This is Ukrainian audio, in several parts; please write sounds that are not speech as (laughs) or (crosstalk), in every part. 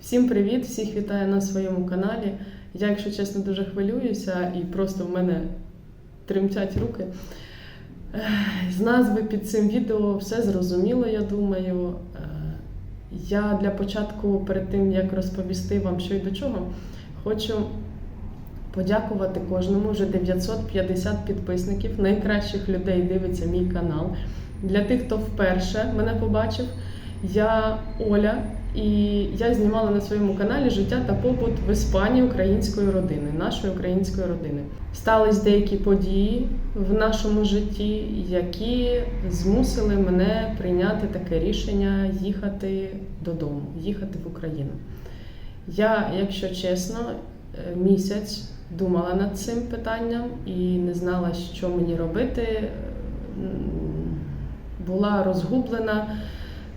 Всім привіт! Всіх вітаю на своєму каналі. Я, якщо чесно, дуже хвилююся і просто в мене тремтять руки. З назви під цим відео все зрозуміло, я думаю. Е, Я для початку, перед тим як розповісти вам, що і до чого, хочу подякувати кожному. Вже 950 підписників, найкращих людей дивиться мій канал. Для тих, хто вперше мене побачив, я Оля, і я знімала на своєму каналі життя та побут в Іспанії української родини, нашої української родини. Стались деякі події в нашому житті, які змусили мене прийняти таке рішення їхати додому, їхати в Україну. Я, якщо чесно, е, місяць думала над цим питанням і не знала, що мені робити. Була розгублена,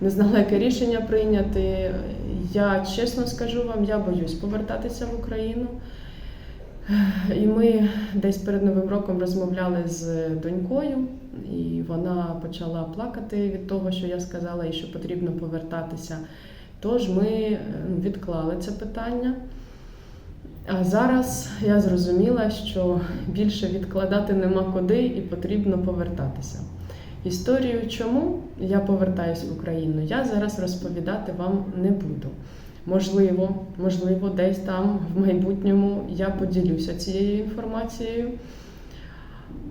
не знала, яке рішення прийняти. Я чесно скажу вам, я боюсь повертатися в Україну. І ми десь перед Новим роком розмовляли з донькою, і вона почала плакати від того, що я сказала, і що потрібно повертатися. Тож ми е, відклали це питання. А зараз я зрозуміла, що більше відкладати нема куди і потрібно повертатися. Історію, чому я повертаюсь в Україну, я зараз розповідати вам не буду. Можливо, можливо, десь там в майбутньому я поділюся цією інформацією.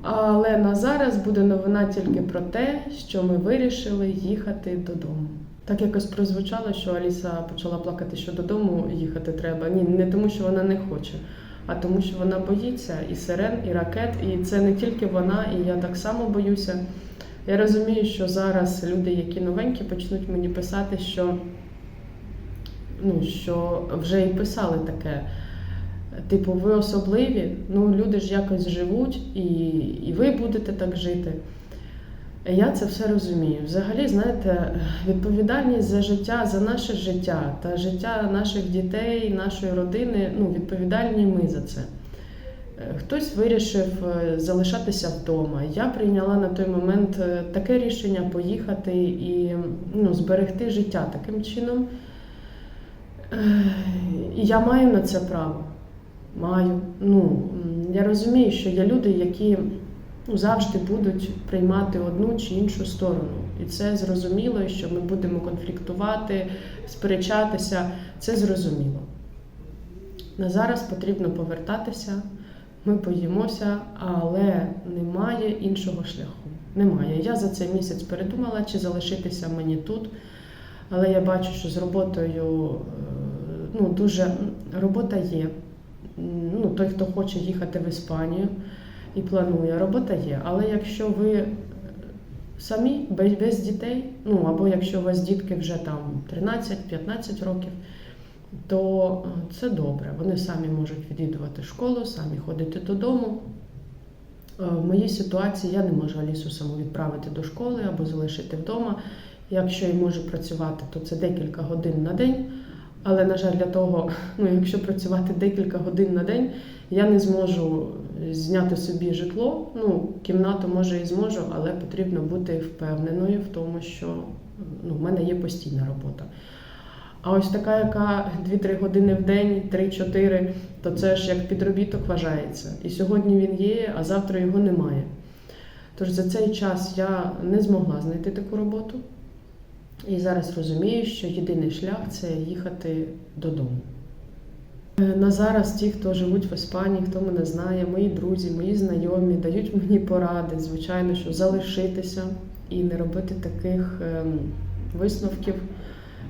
Але на зараз буде новина тільки про те, що ми вирішили їхати додому. Так якось прозвучало, що Аліса почала плакати, що додому їхати треба. Ні, не тому, що вона не хоче, а тому, що вона боїться і сирен, і ракет. І це не тільки вона, і я так само боюся. Я розумію, що зараз люди, які новенькі, почнуть мені писати, що, ну, що вже і писали таке. Типу, ви особливі, ну люди ж якось живуть, і, і ви будете так жити. Я це все розумію. Взагалі, знаєте, відповідальність за життя, за наше життя та життя наших дітей, нашої родини, ну, відповідальні ми за це. Хтось вирішив е, залишатися вдома. Я прийняла на той момент е, таке рішення поїхати і ну, зберегти життя таким чином. Е, І я маю на це право. Маю. Ну, я розумію, що є люди, які ну, завжди будуть приймати одну чи іншу сторону. І це зрозуміло, що ми будемо конфліктувати, сперечатися. Це зрозуміло. На зараз потрібно повертатися. Ми боїмося, але немає іншого шляху. Немає. Я за цей місяць передумала, чи залишитися мені тут. Але я бачу, що з роботою е, ну, дуже робота є. Ну, той, хто хоче їхати в Іспанію і планує, робота є. Але якщо ви самі без, дітей, ну або якщо у вас дітки вже там 13-15 років, то е, це добре. Вони самі можуть відвідувати школу, самі ходити додому. Е, В моїй ситуації я не можу Алісу саму відправити до школи або залишити вдома. Якщо я можу працювати, то це декілька годин на день. Але, на жаль, для того, (laughs) ну, якщо працювати декілька годин на день, я не зможу зняти собі житло. Ну, кімнату може і зможу, але потрібно бути впевненою в тому, що ну, в мене є постійна робота. А ось така, яка 2-3 години в день, 3-4, то це ж як підробіток вважається. І сьогодні він є, а завтра його немає. Тож за цей час я не змогла знайти таку роботу. І зараз розумію, що єдиний шлях це їхати додому. Е, На зараз ті, хто живуть в Іспанії, хто мене знає, мої друзі, мої знайомі дають мені поради, звичайно, що залишитися і не робити таких ем, висновків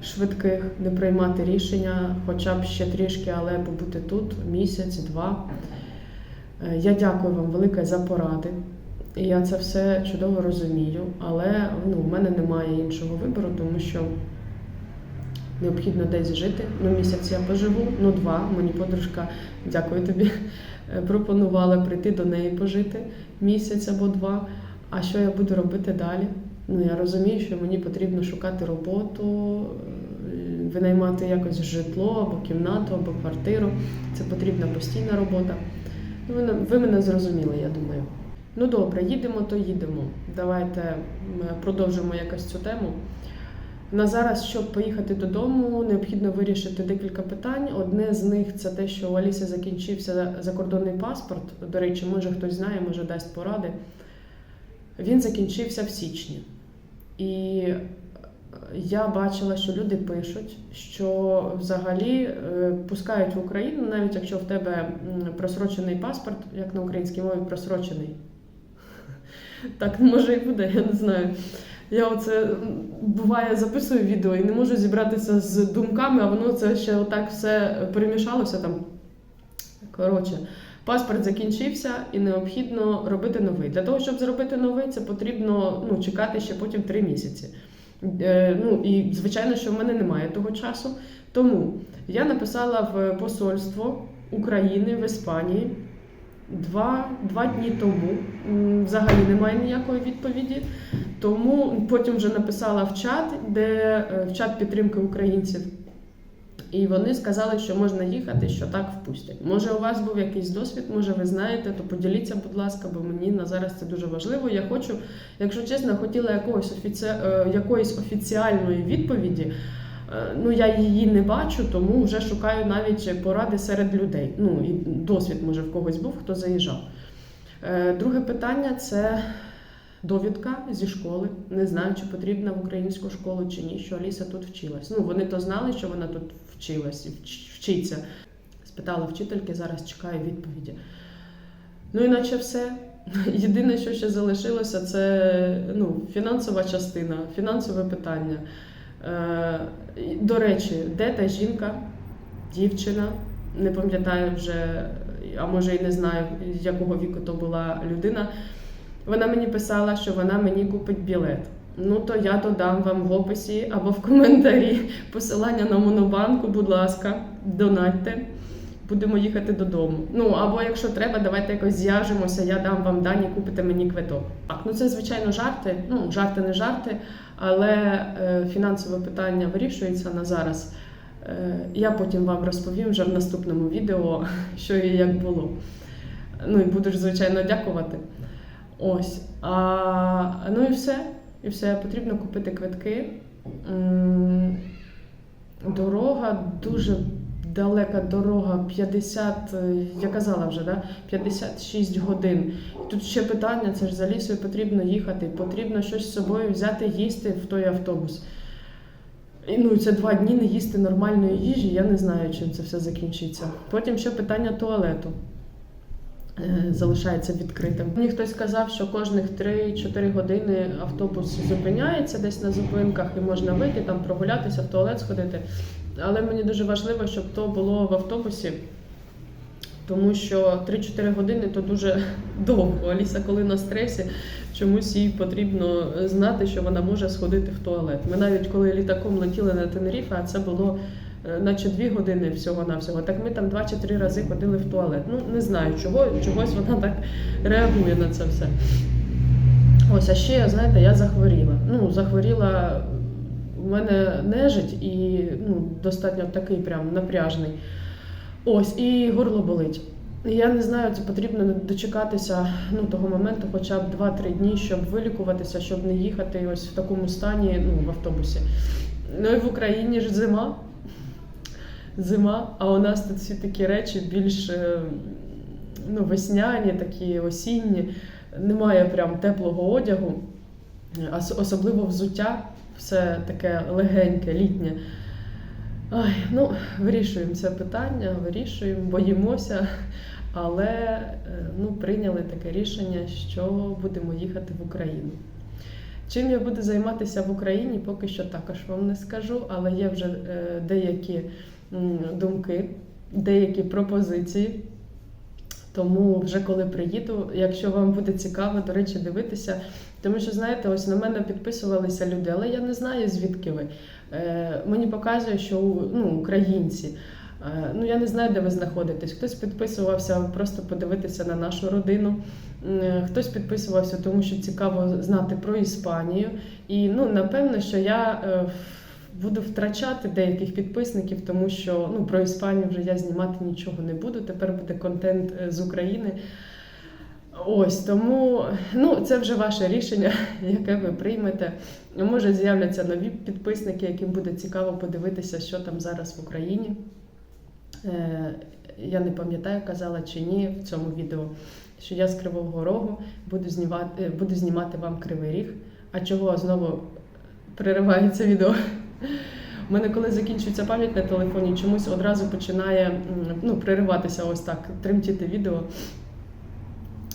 швидких, не приймати рішення, хоча б ще трішки, але побути тут місяць-два. Е, Я дякую вам велике за поради. Я це все чудово розумію, але ну, в мене немає іншого вибору, тому що необхідно десь жити. Ну, місяць я поживу, ну два. Мені подружка, дякую тобі, е, пропонувала прийти до неї пожити місяць або два. А що я буду робити далі? Ну, я розумію, що мені потрібно шукати роботу, е, винаймати якось житло або кімнату, або квартиру. Це потрібна постійна робота. Ну, ви, мене зрозуміли, я думаю. Ну добре, їдемо, то їдемо. Давайте продовжимо якось цю тему. На зараз, щоб поїхати додому, необхідно вирішити декілька питань. Одне з них це те, що у Аліси закінчився закордонний паспорт. До речі, може хтось знає, може дасть поради. Він закінчився в січні. І я бачила, що люди пишуть, що взагалі е, пускають в Україну, навіть якщо в тебе просрочений паспорт, як на українській мові просрочений. Так може і буде, я не знаю. Я оце буває записую відео і не можу зібратися з думками, а воно це ще отак все перемішалося там. Коротше, паспорт закінчився і необхідно робити новий. Для того, щоб зробити новий, це потрібно ну, чекати ще потім три місяці. Е, ну і звичайно, що в мене немає того часу. Тому я написала в посольство України в Іспанії два, два дні тому. Взагалі немає ніякої відповіді. Тому потім вже написала в чат, де е, в чат підтримки українців. І вони сказали, що можна їхати, що так впустять. Може, у вас був якийсь досвід, може, ви знаєте, то поділіться, будь ласка, бо мені на зараз це дуже важливо. Я хочу, якщо чесно, хотіла якогось офіці... е, якоїсь офіціальної відповіді. Е, Ну, я її не бачу, тому вже шукаю навіть поради серед людей. Ну і досвід, може, в когось був, хто заїжджав. Е, Друге питання це довідка зі школи. Не знаю, чи потрібна в українську школу чи ні, що Аліса тут вчилась. Ну, вони то знали, що вона тут вчилась і вчиться. Спитала вчительки, зараз чекаю відповіді. Ну, іначе все. (laughs) Єдине, що ще залишилося, це ну, фінансова частина, фінансове питання. Е, до речі, де та жінка, дівчина, не пам'ятаю вже, а може і не знаю, якого віку то була людина. Вона мені писала, що вона мені купить білет. Ну то я додам вам в описі або в коментарі посилання на монобанку, будь ласка, донатьте. Будемо їхати додому. Ну або якщо треба, давайте якось зв'яжемося, я дам вам дані, купите мені квиток. Так, ну це звичайно жарти. Ну, жарти не жарти, але е, фінансове питання вирішується на зараз. Е, я потім вам розповім вже в наступному відео, (laughs) що і як було. Ну і буду звичайно, дякувати. Ось. А, ну і все. І все. Потрібно купити квитки. Дорога дуже далека дорога, 50, е, я казала вже, да? 56 годин. Тут ще питання: це ж за лісою потрібно їхати, потрібно щось з собою взяти, їсти в той автобус. І, ну, це два дні не їсти нормальної їжі, я не знаю, чим це все закінчиться. Потім ще питання туалету залишається відкритим. Мені хтось сказав, що кожних 3-4 години автобус зупиняється десь на зупинках і можна вийти, там прогулятися, в туалет сходити. Але мені дуже важливо, щоб то було в автобусі, тому що 3-4 години то дуже (laughs) довго. Аліса, коли на стресі, чомусь їй потрібно знати, що вона може сходити в туалет. Ми навіть коли літаком летіли на Тенеріфе, а це було е, наче 2 години всього-навсього, так ми там 2 чи 3 рази ходили в туалет. Ну, не знаю, чого, чогось вона так реагує на це все. Ось, а ще, знаєте, я захворіла. Ну, захворіла у мене нежить і ну, достатньо такий прям напряжний. Ось, і горло болить. Я не знаю, це потрібно дочекатися ну, того моменту, хоча б 2-3 дні, щоб вилікуватися, щоб не їхати ось в такому стані ну, в автобусі. Ну і в Україні ж зима. Зима, а у нас тут всі такі речі більш е, ну, весняні, такі осінні. Немає прям теплого одягу, особливо взуття, все таке легеньке, літнє. Ай, ну, вирішуємо це питання, вирішуємо, боїмося, але е, ну, прийняли таке рішення, що будемо їхати в Україну. Чим я буду займатися в Україні, поки що також вам не скажу, але є вже е, деякі думки, деякі пропозиції. Тому вже коли приїду, якщо вам буде цікаво, до речі, дивитися, тому що знаєте, ось на мене підписувалися люди, але я не знаю звідки ви. Е, мені показує, що ну, українці. Е, ну я не знаю, де ви знаходитесь. Хтось підписувався просто подивитися на нашу родину. М, Хтось підписувався, тому що цікаво знати про Іспанію. І ну, напевно, що я е, буду втрачати деяких підписників, тому що ну, про Іспанію вже я знімати нічого не буду. Тепер буде контент е, з України. Ось тому ну, це вже ваше рішення, (laughs) яке ви приймете. Може, з'являться нові підписники, яким буде цікаво подивитися, що там зараз в Україні. Е, я не пам'ятаю, казала чи ні в цьому відео, що я з Кривого Рогу буду знімати, е, буду знімати вам кривий ріг. А чого знову (laughs) переривається відео? У мене, коли закінчується пам'ять на телефоні, чомусь одразу починає ну, перериватися ось так, тремтіти відео.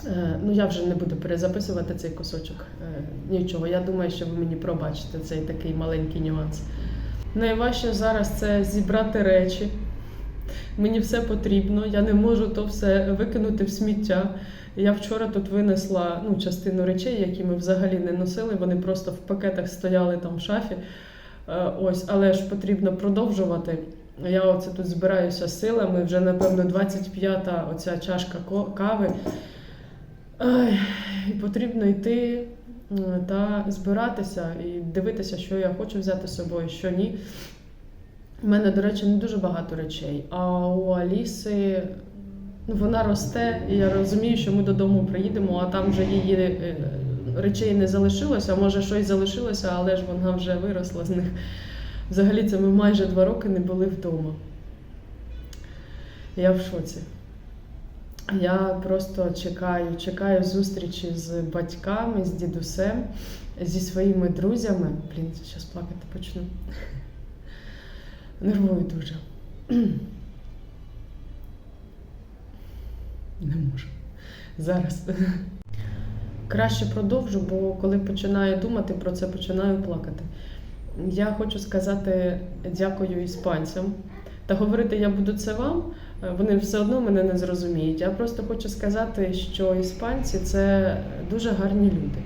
Е, Ну, я вже не буду перезаписувати цей кусочок. Е, Нічого. Я думаю, що ви мені пробачите цей такий маленький нюанс. Найважче зараз це зібрати речі. Мені все потрібно, я не можу то все викинути в сміття. Я вчора тут винесла ну, частину речей, які ми взагалі не носили. Вони просто в пакетах стояли там в шафі. Е, Ось, але ж потрібно продовжувати. Я оце тут збираюся силами. Вже напевно 25-та оця чашка кави. І потрібно йти та збиратися і дивитися, що я хочу взяти з собою, що ні. У мене, до речі, не дуже багато речей. А у Аліси ну, вона росте, і я розумію, що ми додому приїдемо, а там вже її е, речей не залишилося. Може щось залишилося, але ж вона вже виросла з них. Взагалі, це ми майже два роки не були вдома. Я в шоці. Я просто чекаю, чекаю зустрічі з батьками, з дідусем, зі своїми друзями. Блін, зараз плакати почну. Нервую дуже. (clears throat) Не можу. Зараз. (laughs) Краще продовжу, бо коли починаю думати про це, починаю плакати. Я хочу сказати дякую іспанцям. Та говорити я буду це вам, вони все одно мене не зрозуміють. Я просто хочу сказати, що іспанці це дуже гарні люди.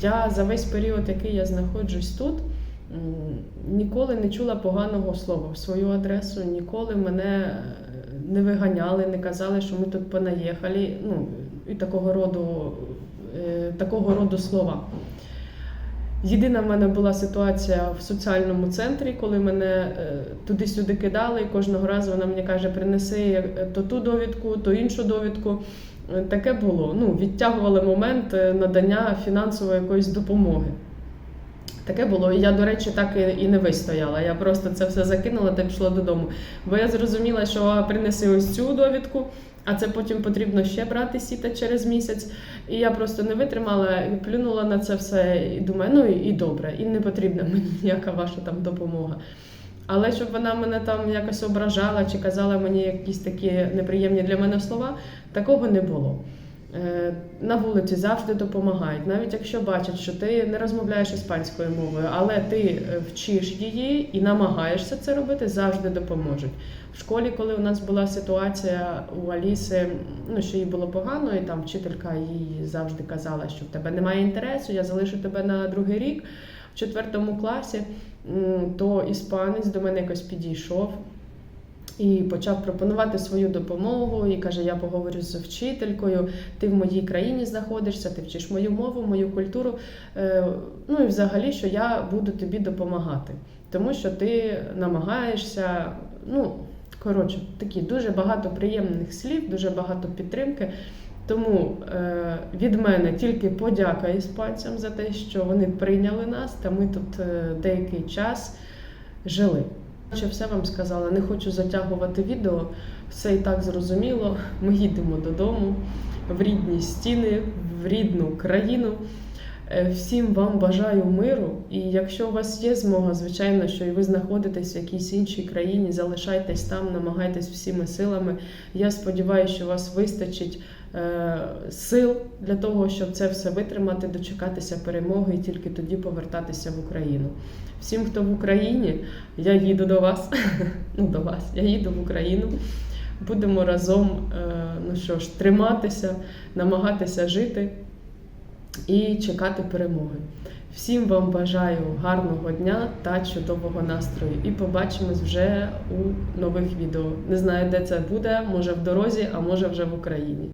Я за весь період, який я знаходжусь тут, ніколи не чула поганого слова в свою адресу, ніколи мене е, не виганяли, не казали, що ми тут понаїхали. Ну, і такого роду, такого роду слова. Єдина в мене була ситуація в соціальному центрі, коли мене е, туди-сюди кидали, і кожного разу вона мені каже, принеси е, то ту довідку, то іншу довідку. Е, Таке було. Ну, відтягували момент е, надання фінансової якоїсь допомоги. Таке було. І я, до речі, так і не вистояла. Я просто це все закинула та пішла додому. Бо я зрозуміла, що принеси ось цю довідку, а це потім потрібно ще брати сіта через місяць. І я просто не витримала, плюнула на це все і думаю, ну і добре, і не потрібна мені ніяка ваша там допомога. Але щоб вона мене там якось ображала чи казала мені якісь такі неприємні для мене слова, такого не було. Е, На вулиці завжди допомагають, навіть якщо бачать, що ти не розмовляєш іспанською мовою, але ти е, вчиш її і намагаєшся це робити, завжди допоможуть. В школі, коли у нас була ситуація у Аліси, ну що їй було погано, і там вчителька їй завжди казала, що в тебе немає інтересу, я залишу тебе на другий рік в четвертому класі, то іспанець до мене якось підійшов. І почав пропонувати свою допомогу. І каже: Я поговорю з вчителькою. Ти в моїй країні знаходишся, ти вчиш мою мову, мою культуру. Е, Ну і взагалі, що я буду тобі допомагати, тому що ти намагаєшся. Ну коротше, такі дуже багато приємних слів, дуже багато підтримки. Тому е, від мене тільки подяка іспанцям за те, що вони прийняли нас, та ми тут е, деякий час жили. Ще все вам сказала, не хочу затягувати відео, все і так зрозуміло. Ми їдемо додому в рідні стіни, в рідну країну. Е, Всім вам бажаю миру. І якщо у вас є змога, звичайно, що і ви знаходитесь в якійсь іншій країні, залишайтесь там, намагайтесь всіми силами. Я сподіваюся, що вас вистачить сил для того, щоб це все витримати, дочекатися перемоги і тільки тоді повертатися в Україну. Всім, хто в Україні, я їду до вас. (laughs) Ну, до вас, я їду в Україну. Будемо разом, е, ну що ж, триматися, намагатися жити і чекати перемоги. Всім вам бажаю гарного дня та чудового настрою. І побачимось вже у нових відео. Не знаю, де це буде, може в дорозі, а може вже в Україні.